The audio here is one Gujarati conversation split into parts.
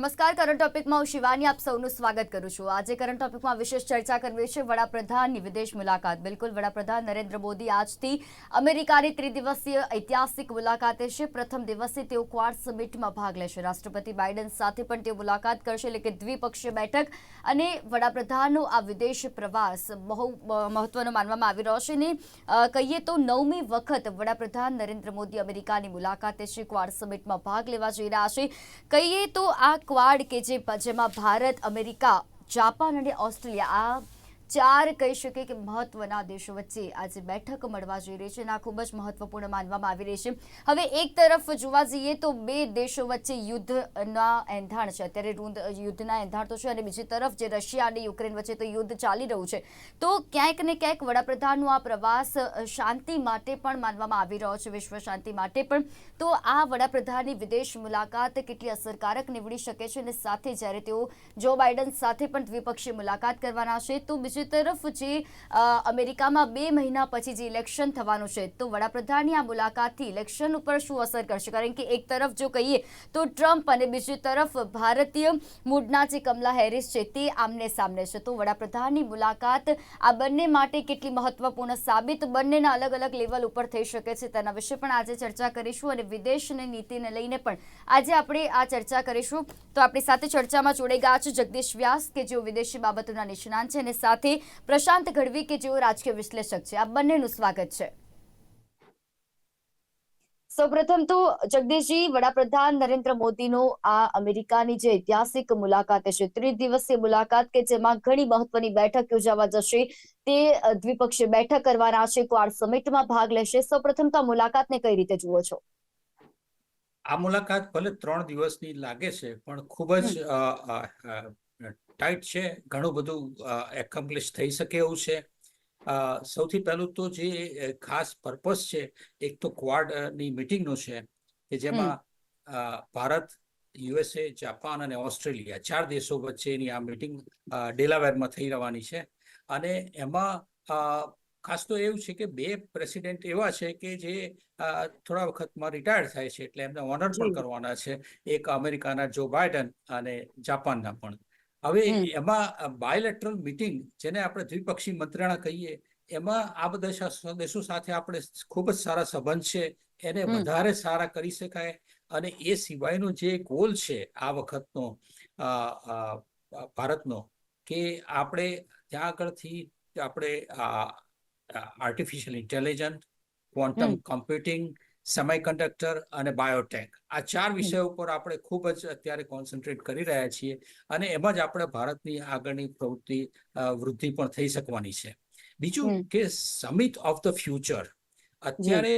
નમસ્કાર કરંટ ટોપિકમાં હું શિવાની આપ સૌનું સ્વાગત કરું છું. આજે કરંટ ટોપિકમાં વિશેષ ચર્ચા કરવી છે વડાપ્રધાનની વિદેશ મુલાકાત. બિલકુલ, વડાપ્રધાન નરેન્દ્ર મોદી આજથી અમેરિકાની ત્રિદિવસીય ઐતિહાસિક મુલાકાતે છે. પ્રથમ દિવસે તેઓ ક્વાડ સમિટમાં ભાગ લેશે. રાષ્ટ્રપતિ બાઇડન સાથે પણ તેઓ મુલાકાત કરશે એટલે કે દ્વિપક્ષીય બેઠક અને વડાપ્રધાનનો આ વિદેશ પ્રવાસ બહુ મહત્વનો માનવામાં આવી રહ્યો છે. ને કહીએ તો નવમી વખત વડાપ્રધાન નરેન્દ્ર મોદી અમેરિકાની મુલાકાતે છે, ક્વાડ સમિટમાં ભાગ લેવા જઈ રહ્યા છે. કહીએ તો આ ક્વાડ કે જેમાં ભારત અમેરિકા જાપાન અને ઓસ્ટ્રેલિયા આ ચાર કહી શકીએ કે મહત્વના દેશો વચ્ચે આજે બેઠક મળવા જઈ રહી છે અને આ ખૂબ જ મહત્વપૂર્ણ માનવામાં આવી રહી છે. હવે એક તરફ જોવા જઈએ તો બે દેશો વચ્ચે યુદ્ધના એંધાણ છે. અત્યારે યુદ્ધના એંધાણ તો છે અને બીજી તરફ જે રશિયા અને યુક્રેન વચ્ચે તો યુદ્ધ ચાલી રહ્યું છે. તો ક્યાંક ને ક્યાંક વડાપ્રધાનનો આ પ્રવાસ શાંતિ માટે પણ માનવામાં આવી રહ્યો છે, વિશ્વ શાંતિ માટે પણ. તો આ વડાપ્રધાનની વિદેશ મુલાકાત કેટલી અસરકારક નીવડી શકે છે અને સાથે જ્યારે તેઓ જો બાઇડન સાથે પણ દ્વિપક્ષીય મુલાકાત કરવાના છે, તો બીજી તરફ જે અમેરિકામાં બે મહિના પછી જે ઇલેક્શન થવાનું છે, તો વડાપ્રધાનની આ મુલાકાતથી ઇલેક્શન ઉપર શું અસર કરશે? કારણ કે એક તરફ જો કહીએ, તો ટ્રમ્પ અને બીજી તરફ ભારતીય મૂળના જે કમલા હેરિસ છે, તે આમને સામને છે. તો વડાપ્રધાનની મુલાકાત આ બંને માટે કેટલી મહત્વપૂર્ણ સાબિત બંનેના અલગ અલગ લેવલ ઉપર થઈ શકે છે, તેના વિશે પણ આજે ચર્ચા કરીશું અને વિદેશની નીતિને લઈને પણ આજે આપણે આ ચર્ચા કરીશું. તો આપણી સાથે ચર્ચામાં જોડાઈ ગયા છે જગદીશ વ્યાસ, કે જેઓ વિદેશી બાબતોના નિષ્ણાંત છે અને સાથે પ્રશાંત ગઢવી કે જેઓ રાજકીય વિશ્લેષક છે. આ બંનેનું સ્વાગત છે. સૌપ્રથમ તો જગદીશજી વડાપ્રધાન નરેન્દ્ર મોદીનો આ અમેરિકાની જે ઐતિહાસિક મુલાકાત છે ત્રિદિવસીય મુલાકાત કે જેમાં ઘણી મહત્વની બેઠક યોજાવા જશે તે દ્વિપક્ષીય બેઠક કરવાના છે ક્વાડ સમિટમાં ભાગ લેશે. સૌપ્રથમ તો આ મુલાકાતને કઈ રીતે જુઓ છો? આ મુલાકાત ભલે ત્રણ દિવસની લાગે છે પણ ખૂબ જ ટાઈટ છે ઘણું બધું એકોમ્પ્લિશ થઈ શકે એવું છે. સૌથી પહેલું તો જે ખાસ પર્પસ છે એક તો ક્વાડની મિટિંગનો છે કે જેમાં ભારત યુએસએ જાપાન અને ઓસ્ટ્રેલિયા ચાર દેશો વચ્ચેની આ મિટિંગ ડેલાવેરમાં થઈ રહેવાની છે. અને એમાં ખાસ તો એવું છે કે બે પ્રેસિડેન્ટ એવા છે કે જે થોડા વખતમાં રિટાયર્ડ થાય છે એટલે એમને ઓનર પણ કરવાના છે. એક અમેરિકાના જો બાઇડન અને જાપાનના પણ. હવે એમાં બાયલેટરલ મીટિંગ જેને આપણે દ્વિપક્ષી મંત્રણા કહીએ એમાં આ બધા દેશો સાથે આપણે ખૂબ જ સારા સંબંધ છે. એને વધારે સારા કરી શકાય અને એ સિવાયનો જે ગોલ છે આ વખતનો ભારતનો કે આપણે ત્યાં આગળથી આપણે artificial intelligent quantum computing semiconductor અને બાયોટેક આ ચાર વિષયો ઉપર આપણે ખૂબ જ અત્યારે કોન્સન્ટ્રેટ કરી રહ્યા છીએ અને એમાં જ આપણે ભારતની આગળની પ્રવૃત્તિ વૃદ્ધિ પણ થઈ શકવાની છે. બીજું કે સમિટ ઓફ ધ ફ્યુચર અત્યારે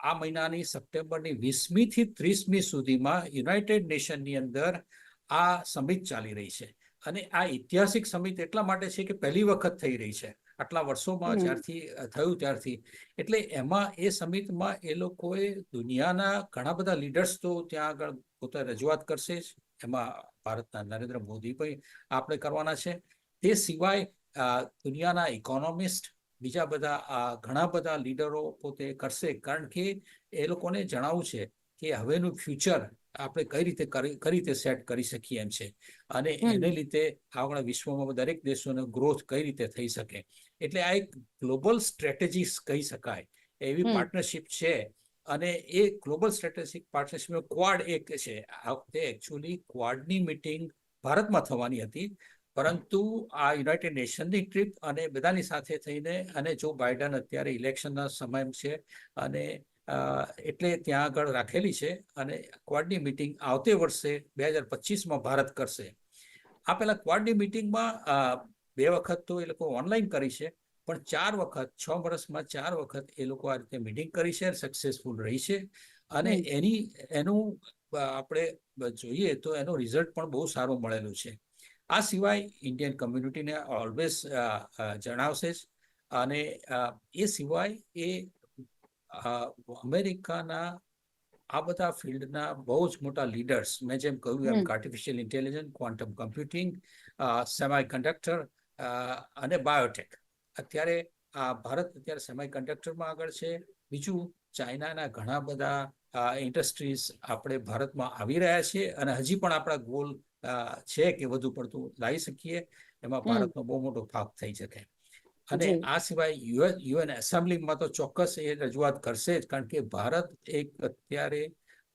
આ મહિનાની સપ્ટેમ્બરની વીસમી થી ત્રીસમી સુધીમાં યુનાઇટેડ નેશનની અંદર આ સમિટ ચાલી રહી છે. અને આ ઐતિહાસિક સમિટ એટલા માટે છે કે પહેલી વખત થઈ રહી છે. આટલા વર્ષોમાં જ્યારથી થયું ત્યારથી. એટલે એમાં એ સમિટમાં એ લોકોએ દુનિયાના ઘણા બધા લીડર્સ તો ત્યાં આગળ પોતે રજૂઆત કરશે જ. એમાં ભારતના નરેન્દ્ર મોદી પણ આપણે કરવાના છે. તે સિવાય દુનિયાના ઇકોનોમિસ્ટ બીજા બધા ઘણા બધા લીડરો પોતે કરશે. કારણ કે એ લોકોને જણાવવું છે કે હવેનું ફ્યુચર આપણે કઈ રીતે કરી કઈ રીતે સેટ કરી શકીએ એમ છે. અને એને લીધે આપણા વિશ્વમાં દરેક દેશોનો ગ્રોથ કઈ રીતે થઈ શકે. એટલે આ એક ગ્લોબલ સ્ટ્રેટેજીસ કહી શકાય. એવી પાર્ટનરશિપ છે અને એ ગ્લોબલ સ્ટ્રેટેજિક પાર્ટનરશિપ ક્વાડ એક છે. આ વખતે એકચ્યુઅલી ક્વાડની મિટિંગ ભારતમાં થવાની હતી. પરંતુ આ યુનાઇટેડ નેશનની ટ્રીપ અને બધાની સાથે થઈને અને જો બાઇડન અત્યારે ઇલેક્શનના સમય છે અને એટલે ત્યાં આગળ રાખેલી છે અને ક્વાડની મિટિંગ આવતે વર્ષે બે હજાર પચીસમાં ભારત કરશે. આ પહેલા ક્વાડની મિટિંગમાં બે વખત તો એ લોકો ઓનલાઈન કરી છે પણ ચાર વખત છ વર્ષમાં ચાર વખત એ લોકો આ રીતે મિટિંગ કરી છે સક્સેસફુલ રહી છે. અને એની એનું આપણે જોઈએ તો એનું રિઝલ્ટ પણ બહુ સારું મળેલું છે. આ સિવાય ઇન્ડિયન કમ્યુનિટીને ઓલવેઝ જણાવશે જ. અને એ સિવાય એ અમેરિકાના આ બધા ફિલ્ડના બહુ જ મોટા લીડર્સ મેં જેમ કહ્યું એમ artificial intelligence quantum computing semiconductor અને બાયોટેક અત્યારે આ ભારત અત્યારે સેમાઈ કન્ડક્ટરમાં આગળ છે. બીજું ચાઇનાના ઘણા બધા ઇન્ડસ્ટ્રીઝ આપણે ભારતમાં આવી રહ્યા છે અને હજી પણ આપણા ગોલ છે કે વધુ પડતું લાવી શકીએ. એમાં ભારતનો બહુ મોટો ભાગ થઈ શકે. અને આ સિવાય યુએન યુએન એસેમ્બલીમાં તો ચોક્કસ એ રજૂઆત કરશે જ કારણ કે ભારત એક અત્યારે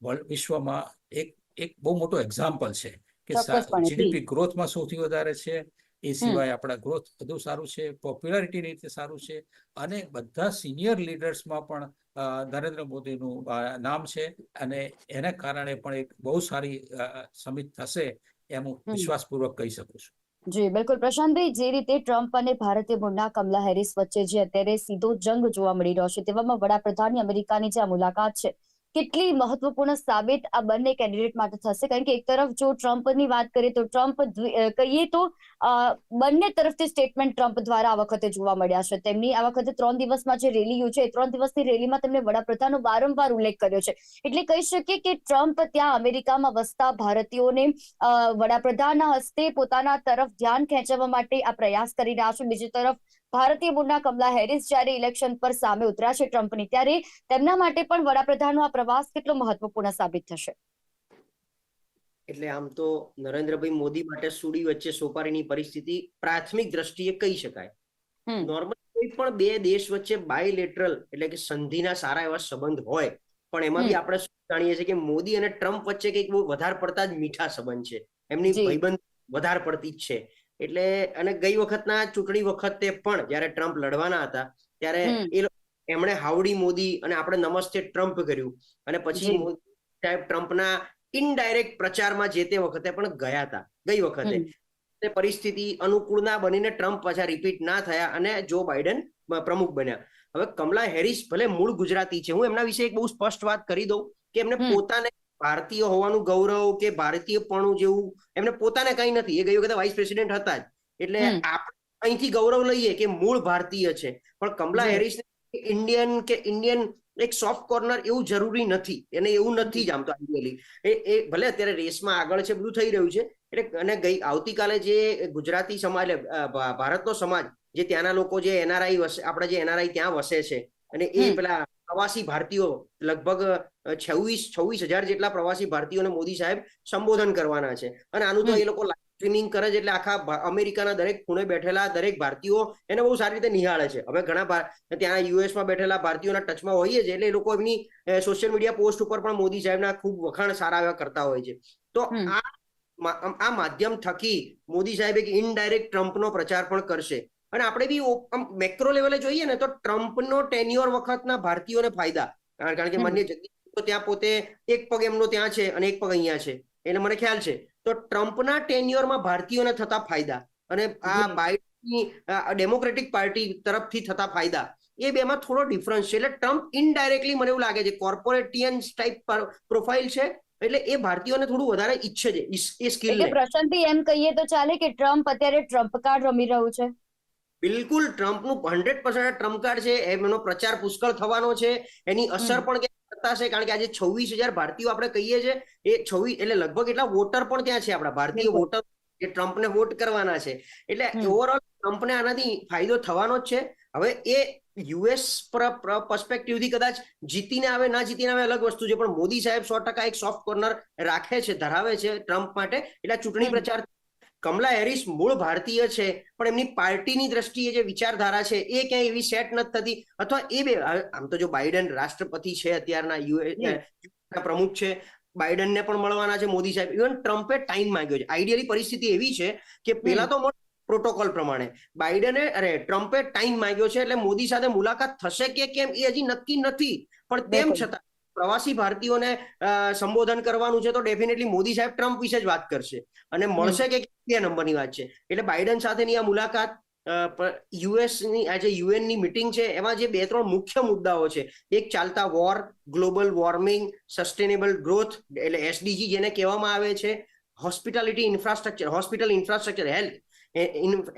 વર્લ્ડ વિશ્વમાં એક એક બહુ મોટો એક્ઝામ્પલ છે કે જીડીપી ગ્રોથમાં સૌથી વધારે છે. એ સિવાય આપણા ગ્રોથ બધું સારું છે પોપ્યુલારિટી રીતે સારું છે અને બધા સિનિયર લીડર્સમાં પણ નરેન્દ્ર મોદીનું નામ છે અને એના કારણે પણ એક બહુ સારી સમિત થશે એમ હું વિશ્વાસપૂર્વક કહી શકું છું. જી બિલકુલ. પ્રશાંતભાઈ જે રીતે ટ્રમ્પ અને ભારતીય મૂળના કમલા હેરિસ વચ્ચે જે અત્યારે સીધો જંગ જોવા મળી રહ્યો છે તેવામાં વડાપ્રધાનની અમેરિકાની જે આ મુલાકાત છે કેટલી મહત્વપૂર્ણ સાબિત આ બંને કેન્ડિડેટ માટે થશે? કારણ કે એક તરફ જો ટ્રમ્પની વાત કરીએ તો ટ્રમ્પ કહીએ તો બંને તરફથી સ્ટેટમેન્ટ ટ્રમ્પ દ્વારા આ વખતે જોવા મળ્યા છે. તેમની આ વખતે ત્રણ દિવસમાં જે રેલી યોજાઈ ત્રણ દિવસની રેલીમાં તેમણે વડાપ્રધાનનો વારંવાર ઉલ્લેખ કર્યો છે. એટલે કહી શકીએ કે ટ્રમ્પ ત્યાં અમેરિકામાં વસતા ભારતીયોને વડાપ્રધાનના હસ્તે પોતાના તરફ ધ્યાન ખેંચવા માટે આ પ્રયાસ કરી રહ્યા છે. બીજી તરફ ભારતીય મૂળના કમલા હેરિસ જ્યારે ઇલેક્શન પર સામે ઉતર્યા છે ટ્રમ્પની ત્યારે તેમના માટે પણ વડાપ્રધાનનો આ પ્રવાસ કેટલો મહત્વપૂર્ણ સાબિત થશે? એટલે આમ તો નરેન્દ્રભાઈ મોદી માટે સુડી વચ્ચે સોપારીની પરિસ્થિતિ પ્રાથમિક દ્રષ્ટિએ કહી શકાય. નોર્મલ કોઈ પણ બે દેશ વચ્ચે બાયલેટરલ એટલે કે સંધિના સારા એવા સંબંધ હોય પણ એમાં બી આપણે જાણીએ છીએ કે મોદી અને ટ્રમ્પ વચ્ચે કંઈક બહુ વધારે પડતા જ મીઠા સંબંધ છે. એમની ભાઈબંધ વધારે પડતી જ છે. એટલે અને ગઈ વખતના ચૂંટણી વખતે પણ જ્યારે ટ્રમ્પ લડવાના હતા ત્યારે એ એમણે હાવડી મોદી અને આપણે નમસ્તે ટ્રમ્પ કર્યું. અને પછી સાહેબ ટ્રમ્પના ઇનડાયરેક્ટ પ્રચારમાં જે તે વખતે પણ ગયા હતા ગઈ વખતે. પરિસ્થિતિ અનુકૂળ ના બનીને ટ્રમ્પ પાછા રિપીટ ના થયા અને જો બાઇડન પ્રમુખ બન્યા. હવે કમલા હેરિસ ભલે મૂળ ગુજરાતી છે હું એમના વિશે એક બહુ સ્પષ્ટ વાત કરી દઉં કે એમને પોતાને ભારતીય હોવાનું ગૌરવ કે ભારતીયપણું જેવું એમને પોતાને કઈ નથી. એ ગઈ વખતે વાઇસ પ્રેસિડેન્ટ હતા જ. એટલે આપણે અહીંથી ગૌરવ લઈએ કે મૂળ ભારતીય છે. પણ કમલા. હેરિસ ઇન્ડિયન કે ઇન્ડિયન એક સોફ્ટ કોર્નર એવું જરૂરી નથી. એને એવું નથી જ આમ તો આઈડિયલી એ એ ભલે અત્યારે રેસમાં આગળ છે બધું થઈ રહ્યું છે. એટલે અને ગઈ આવતીકાલે જે ગુજરાતી સમાજ એટલે ભારતનો સમાજ જે ત્યાંના લોકો જે એનઆરઆઈ વસે આપણા જે એનઆરઆઈ ત્યાં વસે છે. અને એ પેલા પ્રવાસી ભારતીયો લગભગ છવ્વીસ છવ્વીસ હજાર જેટલા પ્રવાસી ભારતીયોને મોદી સાહેબ સંબોધન કરવાના છે. અને આનું તો એ લોકો સ્ટ્રીમિંગ કરે છે એટલે આખા અમેરિકાના દરેક ખૂણે બેઠેલા દરેક ભારતીયો એને બહુ સારી રીતે નિહાળે છે. હવે ઘણા ભાર- ત્યાં યુએસમાં બેઠેલા ભારતીયોના ટચમાં હોઈએ છે એટલે એ લોકો એમની સોશિયલ મીડિયા પોસ્ટ ઉપર પણ મોદી સાહેબના ખૂબ વખાણ સારા એવા કરતા હોય છે. તો આ આ માધ્યમ થકી મોદી સાહેબ એક ઇનડાયરેક્ટ ટ્રમ્પનો પ્રચાર પણ કરશે. અને આપણે બી આમ મેક્રો લેવલે જોઈએ ને તો ટ્રમ્પનો ટેન્યોર વખતના ભારતીયોને ફાયદા. કારણ કે મને તો ત્યાં પોતે એક પગ એમનો ત્યાં છે અને એક પગ અહીંયા છે. એટલે મને ખ્યાલ છે. તો ટ્રમ્પના ટેન્યોરમાં ભારતીયોને થતા ફાયદા અને આ બાઇડની ડેમોક્રેટિક પાર્ટી તરફથી થતા ફાયદા એ બેમાં થોડો ડિફરન્સ છે. એટલે ટ્રમ્પ ઇનડાયરેક્ટલી મને એવું લાગે છે કોર્પોરેટિયન ટાઈપ પ્રોફાઇલ છે એટલે એ ભારતીયોને થોડું વધારે ઈચ્છે છે એ સ્કિલ એટલે પ્રશાંતભાઈ એમ કહીએ તો ચાલે કે ટ્રમ્પ અત્યારે ટ્રમ્પ કાર્ડ રમી રહ્યું છે? બિલકુલ ટ્રમ્પનું હંડ્રેડ પર્સન્ટ ટ્રમ્પ કાર્ડ છે એમનો પ્રચાર પુષ્કળ થવાનો છે એની અસર પણ થશે કારણ કે આજે છવ્વીસ હજાર ભારતીયો આપણે કહીએ છીએ એ છવ્વીસ એટલે લગભગ એટલા વોટર પણ ત્યાં છે આપણા ભારતીય વોટર એ ટ્રમ્પને વોટ કરવાના છે. એટલે ઓવરઓલ ટ્રમ્પને આનાથી ફાયદો થવાનો જ છે. હવે એ યુએસ પર્સપેક્ટિવથી કદાચ જીતીને આવે ના જીતીને આવે અલગ વસ્તુ છે પણ મોદી સાહેબ સો ટકા એક સોફ્ટ કોર્નર રાખે છે ધરાવે છે ટ્રમ્પ માટે. એટલે ચૂંટણી પ્રચાર કમલા હેરિસ મૂળ ભારતીય છે પણ એમની પાર્ટીની દ્રષ્ટિએ જે વિચારધારા છે એ ક્યાંય એવી સેટ નથી થતી. અથવા એ બે આમ તો જો બાઇડન રાષ્ટ્રપતિ છે અત્યારના યુએસ પ્રમુખ છે બાઇડનને પણ મળવાના છે મોદી સાહેબ. ઇવન ટ્રમ્પે ટાઈમ માંગ્યો છે. આઈડિયલી પરિસ્થિતિ એવી છે કે પેલા તો પ્રોટોકોલ પ્રમાણે. બાઇડને અરે ટ્રમ્પે ટાઈમ માંગ્યો છે એટલે મોદી સાથે મુલાકાત થશે કે કેમ એ હજી નક્કી નથી. પણ તેમ છતાં પ્રવાસી ભારતીયોને સંબોધન કરવાનું છે તો ડેફિનેટલી મોદી સાહેબ ટ્રમ્પ વિશે જ વાત કરશે. અને મળશે કે બે નંબરની વાત છે. એટલે બાઇડન સાથેની આ મુલાકાત યુએસની આ જે યુએન મિટિંગ છે એમાં જે બે ત્રણ મુખ્ય મુદ્દાઓ છે. એક ચાલતા war global warming sustainable growth એટલે એસડીજી જેને કહેવામાં આવે છે hospitality infrastructure hospital infrastructure health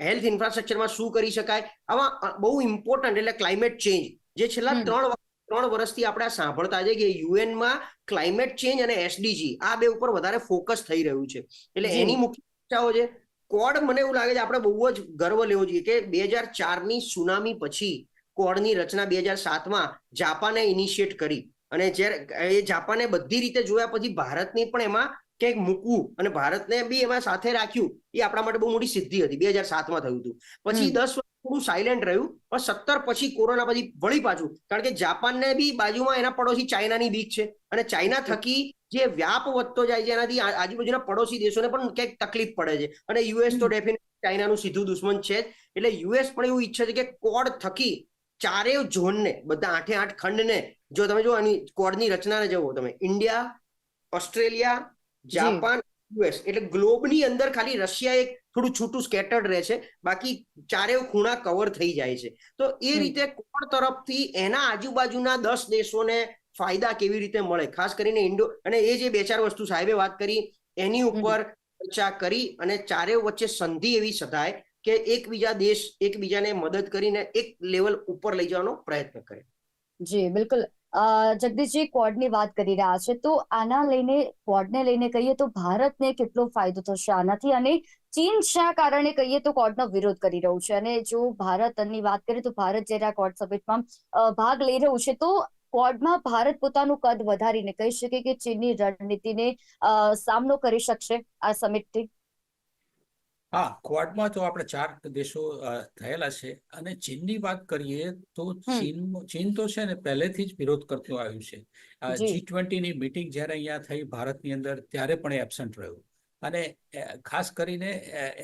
health ઇન્ફ્રાસ્ટ્રક્ચરમાં શું કરી શકાય? આવા બહુ ઇમ્પોર્ટન્ટ એટલે ક્લાઇમેટ ચેન્જ જે છેલ્લા ત્રણ ત્રણ વર્ષથી આપણે સાંભળતા છે કે યુએનમાં ક્લાઇમેટ ચેન્જ અને એસડીજી આ બે ઉપર વધારે ફોકસ થઈ રહ્યું છે. એટલે એની મુખ્ય ચર્ચાઓ છે. કોડ મને એવું લાગે છે આપણે બહુ જ ગર્વ લેવો જોઈએ કે બે હજાર ચારની સુનામી પછી કોડની રચના બે હજાર સાતમાં જાપાને ઇનિશિયેટ કરી અને જ્યારે એ જાપાને બધી રીતે જોયા પછી ભારતની પણ એમાં કંઈક મૂકવું અને ભારતને બી એમાં સાથે રાખ્યું એ આપણા માટે બહુ મોટી સિદ્ધિ હતી. બે હજાર સાતમાં થયું હતું. પછી દસ થોડું સાયલેન્ટ રહ્યું પણ સત્તર પછી કોરોના પછી વળી પાછું. કારણ કે જાપાનને બી બાજુમાં એના પડોશી ચાઇનાની બીક છે. અને ચાઇના થકી જે વ્યાપ વધતો જાય છે એનાથી આજુબાજુના પડોશી દેશોને પણ ક્યાંક તકલીફ પડે છે. અને યુએસ તો. ડેફિનેટ ચાઇનાનું સીધું દુશ્મન છે જ. એટલે યુએસ પણ એવું ઈચ્છે છે કે કોડ થકી ચારેય ઝોનને બધા આઠે આઠ ખંડને જો તમે જો આની કોડની રચનાને જુઓ તમે ઇન્ડિયા ઓસ્ટ્રેલિયા જાપાન યુએસ. એટલે ગ્લોબની અંદર ખાલી રશિયા એક થોડું છૂટું સ્કેટર્ડ રહે છે. બાકી ચારેય ખૂણા કવર થઈ જાય છે. તો એ રીતે કોણ તરફથી એના આજુબાજુના દસ દેશોને ફાયદા કેવી રીતે મળે? ખાસ કરીને ઇન્ડો અને એ જે બે ચાર વસ્તુ સાહેબે વાત કરી એની ઉપર ચર્ચા કરી અને ચારેય વચ્ચે સંધિ એવી સધાય કે એકબીજા દેશ એકબીજાને મદદ કરીને એક લેવલ ઉપર લઈ જવાનો પ્રયત્ન કરે. જી બિલકુલ. જગદીશજી ક્વોડની વાત કરી રહ્યા છે. તો આના લઈને ક્વોડને લઈને કહીએ તો ભારતને કેટલો ફાયદો થશે આનાથી? અને ચીન શા કારણે કહીએ તો કોર્ટનો વિરોધ કરી રહ્યું છે? અને જો ભારતની વાત કરીએ તો ભારત જ્યારે આ કોર્ટ સમિટમાં ભાગ લઈ રહ્યું છે, તો ક્વોડમાં ભારત પોતાનું કદ વધારીને કહી શકે કે ચીનની રણનીતિને સામનો કરી શકશે આ સમિટથી હા ક્વાડમાં તો આપણે ચાર દેશો થયેલા છે. અને ચીનની વાત કરીએ તો ચીન ચીન તો છે ને પહેલેથી જ વિરોધ કરતું આવ્યું છે. જી. ટ્વેન્ટીની મિટિંગ જ્યારે અહીંયા થઈ ભારતની અંદર ત્યારે પણ એબસન્ટ રહ્યું. અને ખાસ કરીને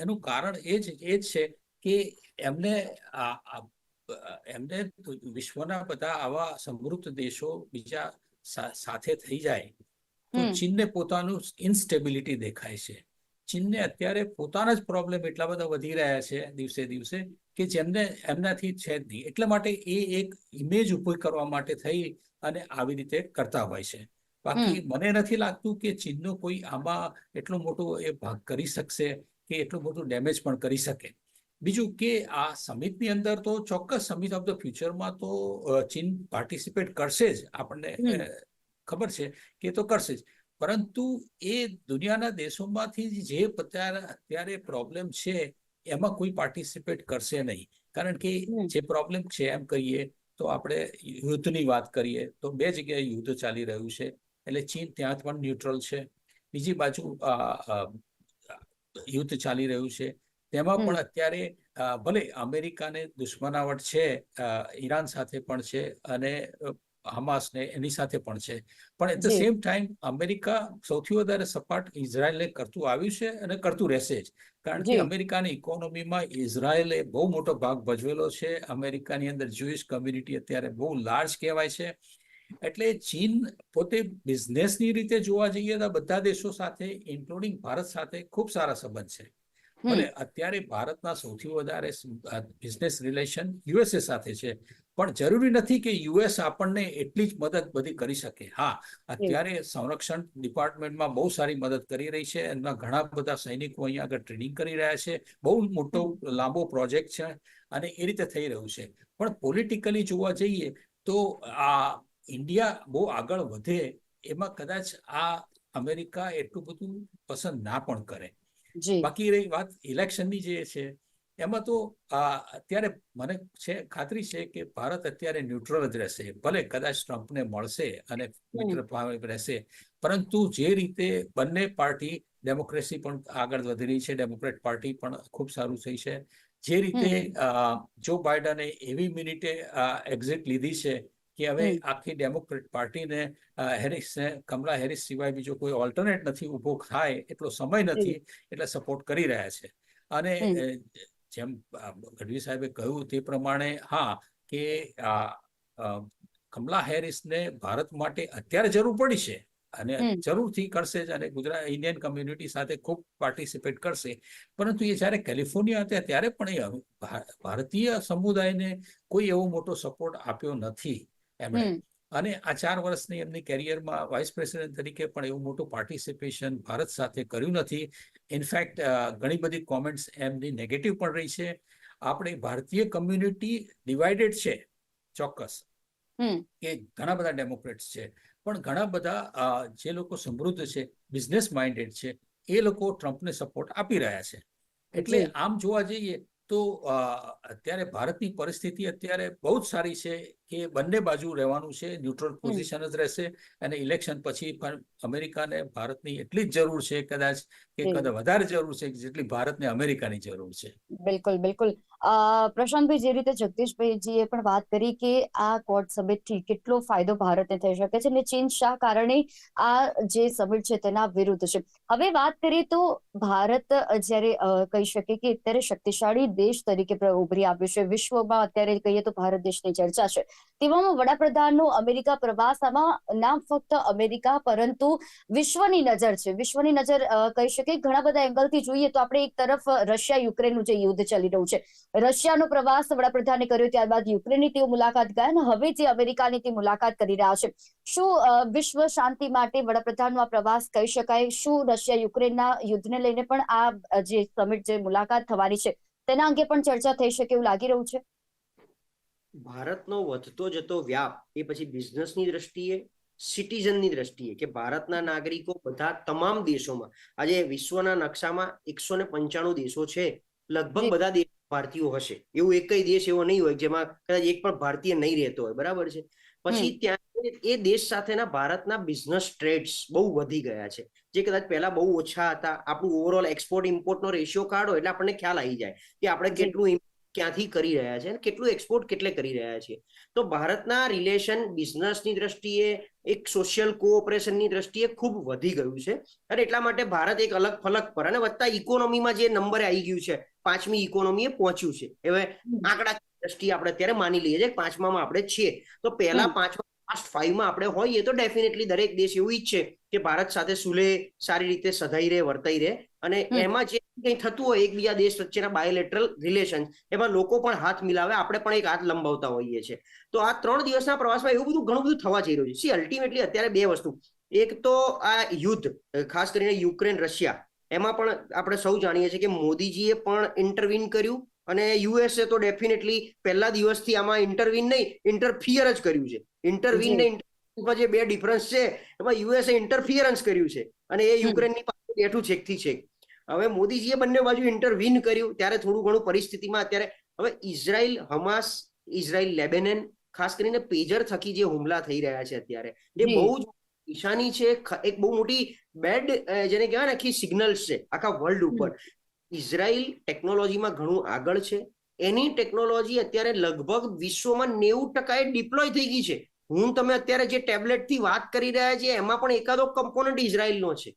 એનું કારણ એ જ એ જ છે કે એમને એમને વિશ્વના બધા આવા સમૃદ્ધ દેશો બીજા સાથે થઈ જાય. તો. ચીનને પોતાનું ઇન્સ્ટેબિલિટી દેખાય છે. ચીનને અત્યારે પોતાના જ પ્રોબ્લેમ એટલા બધા વધી રહ્યા છે દિવસે દિવસે કે જેમને એમનાથી છે જ નહીં. એટલા માટે એ એક ઇમેજ ઊભી કરવા માટે થઈ અને આવી રીતે કરતા હોય છે. બાકી મને નથી લાગતું કે ચીનનો કોઈ આમાં એટલો મોટો એ ભાગ કરી શકશે કે એટલું મોટું ડેમેજ પણ કરી શકે. બીજું કે આ સમિટની અંદર તો ચોક્કસ સમિટ ઓફ ધ ફ્યુચરમાં તો ચીન પાર્ટિસિપેટ કરશે જ. આપણને ખબર છે કે તો કરશે જ. પરંતુ એ દુનિયાના દેશોમાંથી જે અત્યારે પ્રોબ્લેમ છે એમાં કોઈ પાર્ટિસિપેટ કરશે નહીં. કારણ કે જે પ્રોબ્લેમ છે એમ કહીએ તો આપણે યુદ્ધની વાત કરીએ તો બે જગ્યાએ યુદ્ધ ચાલી રહ્યું છે. એટલે ચીન ત્યાં પણ ન્યુટ્રલ છે. બીજી બાજુ યુદ્ધ ચાલી રહ્યું છે. તેમાં પણ અત્યારે ભલે અમેરિકાને દુશ્મનાવટ છે ઈરાન સાથે પણ છે અને અ, હમાસને એની સાથે પણ છે. પણ at the same time America સૌથી વધારે સપાટ ઇઝરાયલે કરતું આવ્યું છે અને કરતું રહેશે જ. કારણ કે અમેરિકાની ઇકોનોમીમાં ઇઝરાયલે બહુ મોટો ભાગ ભજવેલો છે. અમેરિકાની અંદર જુઈશ કમ્યુનિટી અત્યારે બહુ લાર્જ કહેવાય છે. એટલે ચીન પોતે બિઝનેસની રીતે જોવા જઈએ તો બધા દેશો સાથે ઇન્ક્લુડિંગ ભારત સાથે ખૂબ સારા સંબંધ છે. અને અત્યારે ભારતના સૌથી વધારે બિઝનેસ રિલેશન યુએસએ સાથે છે. પણ જરૂરી નથી કે યુએસ આપણને એટલી જ મદદ બધી કરી શકે. હા અત્યારે સંરક્ષણ ડિપાર્ટમેન્ટમાં બહુ સારી મદદ કરી રહી છે. એમના ઘણા બધા સૈનિકો અહીંયા આગળ ટ્રેનિંગ કરી રહ્યા છે. બહુ મોટો લાંબો પ્રોજેક્ટ છે અને એ રીતે થઈ રહ્યું છે. પણ પોલિટિકલી જોવા જઈએ તો આ ઇન્ડિયા બહુ આગળ વધે એમાં કદાચ આ અમેરિકા એટલું બધું પસંદ ના પણ કરે. બાકી રહી વાત ઇલેક્શનની જે છે એમાં તો આ અત્યારે મને છે ખાતરી છે કે ભારત અત્યારે ન્યુટ્રલ જ રહેશે. ભલે કદાચ ટ્રમ્પને મળશે અને મિત્ર રહેશે પરંતુ જે રીતે બંને પાર્ટી ડેમોક્રેસી પણ આગળ વધી રહી છે ડેમોક્રેટ પાર્ટી પણ ખૂબ સારું થઈ છે. જે રીતે જો બાઇડને એવી મિનિટે એક્ઝિટ લીધી છે કે હવે આખી ડેમોક્રેટ પાર્ટીને હેરિસને કમલા હેરિસ સિવાય બીજો કોઈ ઓલ્ટરનેટ નથી ઊભો થાય એટલો સમય નથી એટલે સપોર્ટ કરી રહ્યા છે. અને જેમ ગઢવી સાહેબે કહ્યું તે પ્રમાણે હા કે કમલા હેરિસને ભારત માટે અત્યારે જરૂર પડી છે અને જરૂરથી કરશે જ અને ગુજરાત ઇન્ડિયન કમ્યુનિટી સાથે ખૂબ પાર્ટિસિપેટ કરશે. પરંતુ એ જ્યારે કેલિફોર્નિયા હતા ત્યારે પણ એ ભારતીય સમુદાયને કોઈ એવો મોટો સપોર્ટ આપ્યો નથી એમણે. અને આ ચાર વર્ષની એમની કેરિયરમાં વાઇસ પ્રેસિડેન્ટ તરીકે પણ એવું મોટું પાર્ટિસિપેશન ભારત સાથે કર્યું નથી. ઇનફેક્ટ ઘણી બધી કોમેન્ટ્સ એમની નેગેટિવ પણ રહી છે. આપણે ભારતીય કમ્યુનિટી ડિવાઇડેડ છે ચોક્કસ. કે ઘણા બધા ડેમોક્રેટ્સ છે. પણ ઘણા બધા જે લોકો સમૃદ્ધ છે બિઝનેસ માઇન્ડેડ છે એ લોકો ટ્રમ્પને સપોર્ટ આપી રહ્યા છે. એટલે આમ જોવા જઈએ તો અત્યારે ભારતની પરિસ્થિતિ અત્યારે બહુ જ સારી છે. એ બંને બાજુ રહેવાનું છે ન્યુટ્રલ પોઝિશન જ રહેશે અને ઇલેક્શન પછી પણ અમેરિકાને ભારતની એટલી જ જરૂર છે કદાચ કે કદાચ વધારે જરૂર છે જેટલી ભારતને અમેરિકાની જરૂર છે. બિલકુલ બિલકુલ. પ્રશાંતભાઈ જે રીતે જગદીશભાઈજીએ પણ વાત કરી કે આ કોર્ટ સમિટથી કેટલો ફાયદો ભારતને થઈ શકે છે અને ચીન શા કારણે આ જે સમિટ છે તેના વિરુદ્ધ છે. હવે વાત કરીએ તો ભારત જ્યારે કહી શકે કે અત્યારે શક્તિશાળી દેશ તરીકે ઉભરી આવ્યું છે. વિશ્વમાં અત્યારે કહીએ તો ભારત દેશની ચર્ચા છે. તેવામાં વડાપ્રધાનનો અમેરિકા પ્રવાસ આમાં ના ફક્ત અમેરિકા, પરંતુ વિશ્વની નજર છે. વિશ્વની નજર કહી શકે ઘણા બધા એંગલથી જોઈએ તો આપણે એક તરફ રશિયા યુક્રેનનું જે યુદ્ધ ચાલી રહ્યું છે. રશિયાનો પ્રવાસ વડાપ્રધાને કર્યો ત્યારબાદ યુક્રેનની તેઓ મુલાકાત ગયા અને હવે જે અમેરિકાની તે મુલાકાત કરી રહ્યા છે. શું વિશ્વ શાંતિ માટે વડાપ્રધાનનો આ પ્રવાસ કહી શકાય? શું રશિયા યુક્રેનના યુદ્ધને લઈને પણ આ જે સમિટ જે મુલાકાત થવાની છે, તેના અંગે પણ ચર્ચા થઈ શકે એવું લાગી રહ્યું છે? ભારતનો વધતો જતો વ્યાપ એ પછી બિઝનેસની દ્રષ્ટિએ સિટીઝનની દ્રષ્ટિએ કે ભારતના નાગરિકો બધા તમામ દેશોમાં આજે વિશ્વના નકશામાં એકસો ને પંચાણું દેશો છે લગભગ બધા દેશ ભારતીયો હશે. એવું એક દેશ એવો નહીં હોય જેમાં કદાચ એક પણ ભારતીય નહીં રહેતો હોય. બરાબર છે? પછી ત્યાં એ દેશ સાથેના ભારતના બિઝનેસ ટ્રેડ્સ બહુ વધી ગયા છે. જે કદાચ પહેલા બહુ ઓછા હતા. આપણું ઓવરઓલ એક્સપોર્ટ ઇમ્પોર્ટનો રેશિયો કાઢો એટલે આપણને ખ્યાલ આવી જાય કે આપણે કેટલું ક્યાંથી કરી રહ્યા છે અને કેટલું એક્સપોર્ટ કેટલે કરી રહ્યા છે. તો ભારતના રિલેશન બિઝનેસની દ્રષ્ટિએ એક સોશિયલ કોઓપરેશનની દ્રષ્ટિએ ખૂબ વધી ગયું છે. અને એટલા માટે ભારત એક અલગ ફલક પર અને વધતા ઇકોનોમીમાં જે નંબરે આવી ગયું છે પાંચમી ઇકોનોમી એ પહોંચ્યું છે. હવે આંકડા દ્રષ્ટિએ આપણે અત્યારે માની લઈએ છીએ પાંચમામાં આપણે છીએ. તો પહેલા. પાંચમા ફાસ્ટ ફાઈવમાં આપણે હોઈએ તો ડેફિનેટલી દરેક દેશ એવું ઈચ્છે કે ભારત સાથે સુલે સારી રીતે સધાઈ રહે વર્તાઈ રહે. અને એમાં જે કંઈ થતું હોય એકબીજા દેશ વચ્ચેના બાયોલેટરલ રિલેશન એમાં લોકો પણ હાથ મિલાવે આપણે પણ એક હાથ લંબાવતા હોઈએ છીએ. તો આ ત્રણ દિવસના પ્રવાસમાં એવું બધું ઘણું બધું થવા જઈ રહ્યું છે. સી અલ્ટિમેટલી અત્યારે બે વસ્તુ. એક તો આ યુદ્ધ ખાસ કરીને યુક્રેન રશિયા એમાં પણ આપણે સૌ જાણીએ છીએ કે મોદીજીએ પણ ઇન્ટરવીન કર્યું અને યુએસએ તો ડેફિનેટલી પહેલા દિવસથી આમાં ઇન્ટરવીન નહીં ઇન્ટરફિયર જ કર્યું છે. ઇન્ટરવીન ને intervene જે બે ડિફરન્સ છે એમાં યુએસએ ઇન્ટરફિયરન્સ કર્યું છે. અને એ યુક્રેનની પાસે બેઠું છેકથી છેક. હવે મોદીજીએ બંને બાજુ ઇન્ટરવીન કર્યું ત્યારે થોડું ઘણું પરિસ્થિતિમાં અત્યારે હવે ઇઝરાયલ હમાસ ઇઝરાયલ લેબેનન ખાસ કરીને પેજર થકી જે હુમલા થઈ રહ્યા છે અત્યારે એ બહુ જ નિશાની છે એક બહુ મોટી બેડ જેને કહેવાય ને આખી સિગ્નલ્સ છે આખા વર્લ્ડ ઉપર. ઇઝરાયલ ટેકનોલોજીમાં ઘણું આગળ છે એની ટેકનોલોજી અત્યારે લગભગ વિશ્વમાં નેવું ટકાએ ડિપ્લોય થઈ ગઈ છે. હું તમે અત્યારે જે ટેબ્લેટથી વાત કરી રહ્યા છીએ એમાં પણ એકાદો કમ્પોનન્ટ ઇઝરાયલનો છે.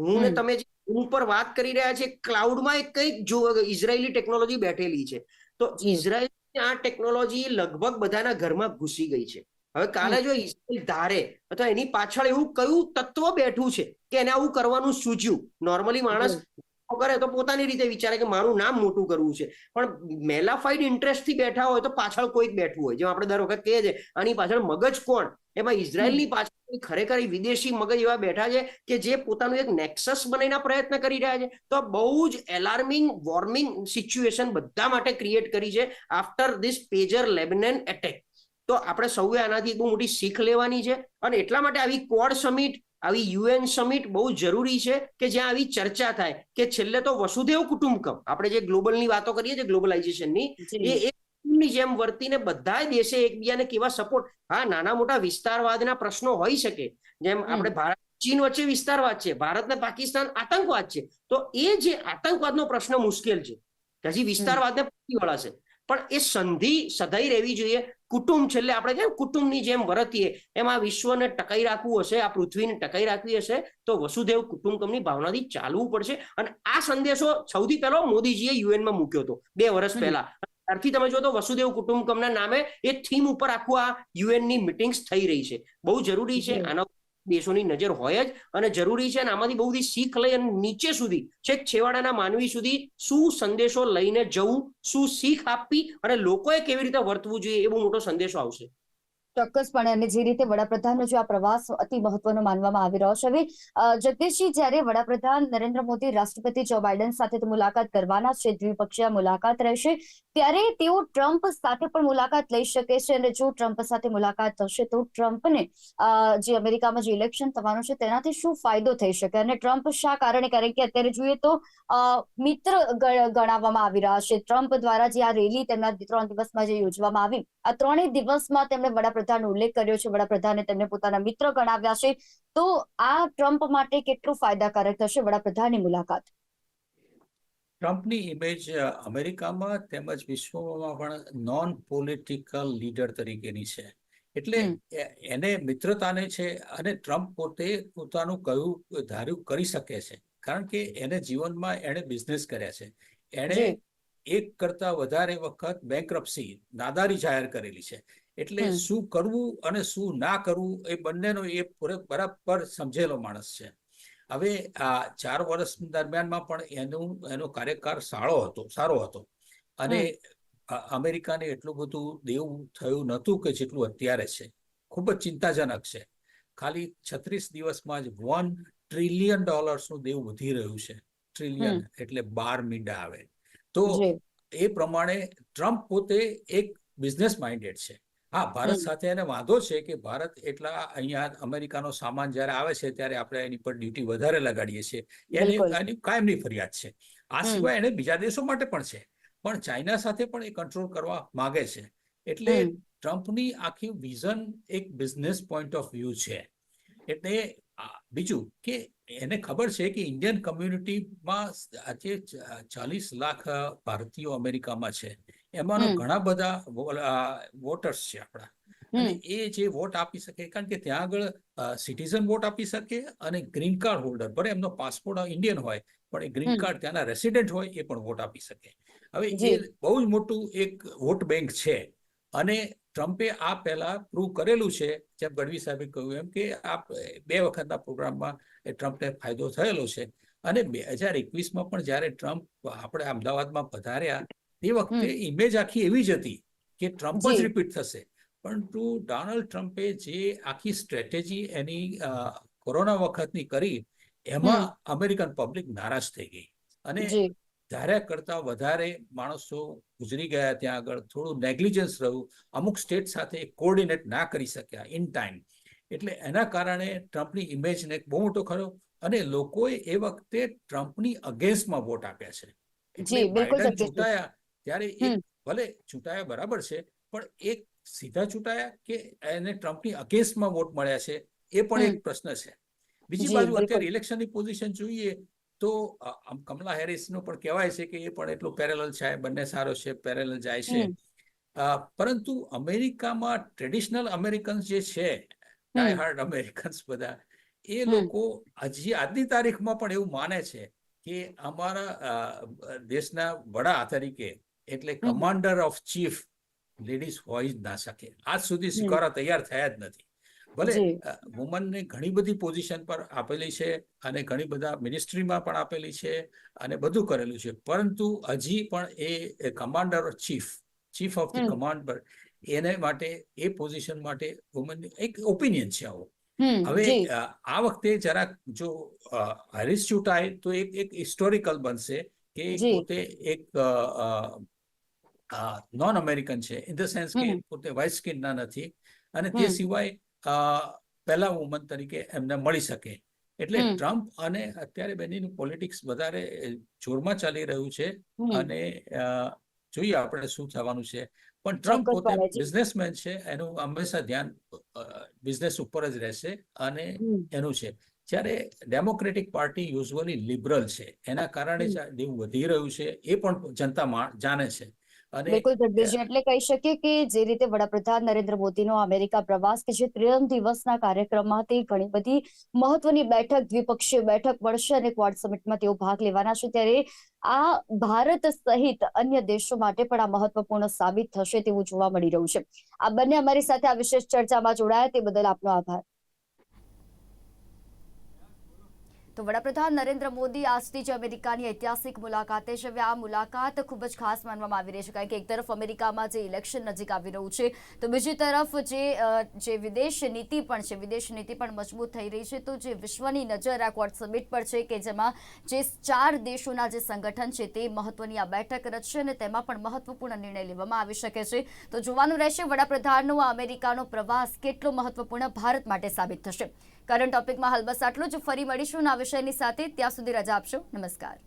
હું ને તમે જે હું પર વાત કરી રહ્યા છે ક્લાઉડમાં એક કંઈક જો ઇઝરાયલી ટેકનોલોજી બેઠેલી છે. તો. ઇઝરાયલ આ ટેકનોલોજી લગભગ બધાના ઘરમાં ઘૂસી ગઈ છે. હવે કાલે જો ઇઝરાયલ ધારે અથવા એની પાછળ એવું કયું તત્વ બેઠું છે કે એને આવું કરવાનું સૂચ્યું? નોર્મલી માણસ કરે તો પોતાની રીતે વિચારે કે મારું નામ મોટું કરવું છે. પણ મેલાફાઈડ ઇન્ટરેસ્ટથી બેઠા હોય તો પાછળ કોઈક બેઠું હોય. જેમ આપણે દર વખત કહીએ છીએ આની પાછળ મગજ કોણ? એમાં ઇઝરાયલની પાછળ ખરેખર વિદેશી મગજ એવા બેઠા છે કે જે પોતાનું એક નેક્સસ બનાવીને પ્રયત્ન કરી રહ્યા છે. તો બહુ જ એલાર્મિંગ વોર્મિંગ સિચ્યુએશન બધા માટે ક્રિએટ કરી છે after this pager Lebanon attack તો આપણે સૌએ આનાથી બહુ મોટી શીખ લેવાની છે. અને એટલા માટે આવી ક્વોડ સમિટ આવી યુએન સમિટ બહુ જરૂરી છે કે જ્યાં આવી ચર્ચા થાય કે છેલ્લે તો વસુદેવ કુટુંબકમ. આપણે જે ગ્લોબલની વાતો કરીએ છીએ ગ્લોબલાઇઝેશનની એ એક કુટુંબની જેમ વર્તીને બધા દેશે એકબીજાને કેવા સપોર્ટ હા નાના મોટા વિસ્તારવાદના પ્રશ્નો હોઈ શકે. જેમ આપણે ભારત ચીન વચ્ચે વિસ્તારવાદ છે ભારત ને પાકિસ્તાન આતંકવાદ છે. તો એ જે આતંકવાદનો પ્રશ્ન મુશ્કેલ છે. હજી વિસ્તારવાદને વળાશે. પણ એ સંધિ સધાઈ રહેવી જોઈએ. કુટુંબ છેલ્લે આપણે કેમ કુટુંબની જેમ વર્તીએ? એમાં વિશ્વને ટકાઈ રાખવું હશે આ પૃથ્વીને ટકાઈ રાખવી હશે તો વસુદેવ કુટુંબકમની ભાવનાથી ચાલવું પડશે. અને આ સંદેશો સૌથી પહેલો મોદીજીએ યુએનમાં મૂક્યો હતો બે વર્ષ પહેલા. ત્યારથી તમે જો તો વસુદેવ કુટુંબકમના નામે એ થીમ ઉપર આખું આ યુએનની મિટિંગ્સ થઈ રહી છે. બહુ જરૂરી છે આના દેશોની નજર હોય જ અને જરૂરી છે અને આમાંથી બહુ બધી શીખ લઈ અને નીચે સુધી, છેક છેવાડાના માનવી સુધી શું સંદેશો લઈને જવું, શું શીખ આપવી અને લોકોએ કેવી રીતે વર્તવું જોઈએ એ મોટો સંદેશો આવશે. ચોક્કસપણે અને જે રીતે વડાપ્રધાનનો જે આ પ્રવાસ અતિ મહત્વનો માનવામાં આવી રહ્યો છે. હવે જગદીશજી, જ્યારે વડાપ્રધાન નરેન્દ્ર મોદી રાષ્ટ્રપતિ જો બાઇડન સાથે મુલાકાત કરવાના છે, દ્વિપક્ષીય મુલાકાત રહેશે, ત્યારે તેઓ ટ્રમ્પ સાથે પણ મુલાકાત લઈ શકે છે અને જો ટ્રમ્પ સાથે મુલાકાત થશે તો ટ્રમ્પને જે અમેરિકામાં જે ઇલેક્શન થવાનું છે તેનાથી શું ફાયદો થઈ શકે? અને ટ્રમ્પ શા કારણે? કારણ કે અત્યારે જોઈએ તો મિત્ર ગણાવવામાં આવી રહ્યા છે. ટ્રમ્પ દ્વારા જે આ રેલી તેમના ત્રણ દિવસમાં જે યોજવામાં આવી, આ ત્રણેય દિવસમાં તેમણે વડાપ્રધાનનો ઉલ્લેખ કર્યો છે વડાપ્રધાને તેમને પોતાના મિત્ર ગણાવ્યા છે. તો આ ટ્રમ્પ માટે કેટલું ફાયદાકારક થશે? વડાપ્રધાનની મુલાકાત. ટ્રમ્પની ઇમેજ અમેરિકામાં તેમજ વિશ્વમાં પણ નોન પોલિટિકલ લીડર તરીકેની છે. એટલે એને મિત્રતાને છે અને ટ્રમ્પ પોતે પોતાનું કયું ધાર્યું કરી શકે છે. કારણ કે એને જીવનમાં એણે બિઝનેસ કર્યા છે. એણે એક કરતા વધારે વખત બેંકરપ્સી નાદારી જાહેર કરેલી છે. એટલે શું કરવું અને શું ના કરવું એ બંનેનો એ બરાબર સમજેલો માણસ છે. હવે આ ચાર વર્ષ દરમિયાનમાં પણ એનું એનો કાર્યકાળ સારો હતો સારો હતો. અને અમેરિકાને એટલું બધું દેવું થયું નહોતું કે જેટલું અત્યારે છે. ખૂબ જ ચિંતાજનક છે. ખાલી છત્રીસ દિવસમાં જ વન ટ્રિલિયન ડોલર્સનું દેવું વધી રહ્યું છે. ટ્રિલિયન એટલે બાર મીંડા આવે. તો એ પ્રમાણે ટ્રમ્પ પોતે એક બિઝનેસ માઇન્ડેડ છે. હા ભારત સાથે એને વાંધો છે કે ભારત એટલા અહીંયા અમેરિકાનો સામાન જ્યારે આવે છે ત્યારે આપણે એની પર ડ્યુટી વધારે લગાડીએ છીએ. એની કાયમની ફરિયાદ છે. આ સિવાય એને બીજા દેશો માટે પણ છે. પણ ચાઇના સાથે પણ એ કંટ્રોલ કરવા માંગે છે. એટલે ટ્રમ્પની આખી વિઝન એક બિઝનેસ પોઈન્ટ ઓફ વ્યૂ છે. એટલે બીજું કે એને ખબર છે કે ઇન્ડિયન કમ્યુનિટીમાં આજે ચાલીસ લાખ ભારતીયો અમેરિકામાં છે. એમાંનો ઘણા બધા વોટર્સ છે આપણા. અને એ જે વોટ આપી શકે કારણ કે ત્યાં આગળ સિટીઝન વોટ આપી શકે અને ગ્રીન કાર્ડ હોલ્ડર ભલે એમનો પાસપોર્ટ ઇન્ડિયન હોય પણ એ ગ્રીન કાર્ડ ત્યાંના રેસિડેન્ટ હોય એ પણ વોટ આપી શકે. હવે એ બહુ જ મોટું એક વોટ બેંક છે. અને ટ્રમ્પે આ પહેલા પ્રૂવ કરેલું છે જેમ ગઢવી સાહેબે કહ્યું એમ કે આ બે વખતના પ્રોગ્રામમાં એ ટ્રમ્પને ફાયદો થયેલો છે. અને બે હજાર એકવીસમાં પણ જ્યારે ટ્રમ્પ આપણે અમદાવાદમાં પધાર્યા તે વખતે ઇમેજ આખી એવી જ હતી કે ટ્રમ્પ જ રિપીટ થશે. પરંતુ ડોનાલ્ડ ટ્રમ્પે જે આખી સ્ટ્રેટેજી એની કોરોના વખતની કરી એમાં અમેરિકન પબ્લિક નારાજ થઈ ગઈ. અને ધાર્યા કરતા વધારે માણસો ગુજરી ગયા ત્યાં આગળ થોડું નેગ્લિજન્સ રહ્યું. અમુક સ્ટેટ સાથે કોર્ડિનેટ ના કરી શક્યા ઇન ટાઈમ એટલે એના કારણે ટ્રમ્પની ઇમેજને બહુ મોટો ખરો અને લોકોએ એ વખતે ટ્રમ્પની અગેન્સ્ટમાં વોટ આપ્યા છે. જી, બિલકુલ ત્યારે એ ભલે ચૂંટાયા બરાબર છે પણ એક સીધા ચૂંટાયા કે એને ટ્રમ્પની અગેન્સ્ટમાં વોટ મળ્યા છે એ પણ એક પ્રશ્ન છે. બીજી બાજુ અત્યારે ઇલેક્શનની પોઝિશન જોઈએ તો આમ કમલા હેરિસનું પણ કહેવાય છે કે એ પણ એટલું પેરેલલ છે બંને સારો છે પેરેલલ જાય છે. પરંતુ અમેરિકામાં ટ્રેડિશનલ અમેરિકન્સ જે છે ડાય હાર્ડ અમેરિકન્સ બધા એ લોકો હજી આજની તારીખમાં પણ એવું માને છે કે અમારા દેશના વડા તરીકે એટલે કમાન્ડર ઓફ ચીફ લેડીઝ હોય જ ના શકે. આજ સુધી સ્વીકારવા તૈયાર થયા જ નથી. ભલે વુમનને ઘણી બધી પોઝિશન પર આપેલી છે અને ઘણી બધા મિનિસ્ટ્રીમાં પણ આપેલી છે અને બધું કરેલું છે. પરંતુ હજી પણ એ commander chief chief of the. Command પર એને માટે એ પોઝિશન માટે વુમનની એક ઓપિનિયન છે આવો. હવે આ વખતે જરાક જો હરીશ ચૂંટાય તો એક એક હિસ્ટોરિકલ બનશે કે પોતે એક નોન અમેરિકન છે. ઇન ધ સેન્સ કે પોતે વ્હાઇટ સ્કિનના નથી. અને તે સિવાય પહેલા વુમન તરીકે એમને મળી શકે. એટલે ટ્રમ્પ અને અત્યારે બેનીનું પોલિટિક્સ વધારે જોરમાં ચાલી રહ્યું છે. અને જોઈએ આપણે શું થવાનું છે. પણ ટ્રમ્પ પોતે બિઝનેસમેન છે. એનું હંમેશા ધ્યાન બિઝનેસ ઉપર જ રહેશે અને એનું છે. જ્યારે ડેમોક્રેટિક પાર્ટી યુઝવલી લિબરલ છે. એના કારણે જ વધી રહ્યું છે. એ પણ જનતા જાણે છે. બિલકુલ જગદીશજી એટલે કહી શકીએ કે જે રીતે વડાપ્રધાન નરેન્દ્ર મોદીનો અમેરિકા પ્રવાસ કે જે ત્રણ દિવસના કાર્યક્રમમાં તે ઘણી બધી મહત્વની બેઠક દ્વિપક્ષીય બેઠક મળશે અને ક્વાડ સમિટમાં તેઓ ભાગ લેવાના છે. ત્યારે આ ભારત સહિત અન્ય દેશો માટે પણ આ મહત્વપૂર્ણ સાબિત થશે તેવું જોવા મળી રહ્યું છે. આ બંને અમારી સાથે આ વિશેષ ચર્ચામાં જોડાયા તે બદલ આપનો આભાર. તો વડાપ્રધાન નરેન્દ્ર મોદી આજથી જ અમેરિકાની ઐતિહાસિક મુલાકાતે છે. આ મુલાકાત ખૂબ જ ખાસ માનવામાં આવી રહી છે, કારણ કે એક તરફ અમેરિકામાં જે ઇલેક્શન નજીક આવી રહ્યું છે, તો બીજી તરફ જે જે વિદેશ નીતિ પણ છે, વિદેશ નીતિ પણ મજબૂત થઈ રહી છે, તો જે વિશ્વની નજર આ ક્વાડ સમિટ પર છે કે જેમાં જે ચાર દેશોના જે સંગઠન છે તે મહત્વની આ બેઠક રચશે અને તેમાં પણ મહત્વપૂર્ણ નિર્ણય લેવામાં આવી શકે છે. તો જોવાનું રહેશે વડાપ્રધાનનો આ અમેરિકાનો પ્રવાસ કેટલો મહત્વપૂર્ણ ભારત માટે સાબિત થશે. કરંટ ટોપિકમાં હાલ બસ આટલું જ. ફરી મળીશું આ વિષયની સાથે. ત્યાં સુધી રજા આપશો. નમસ્કાર.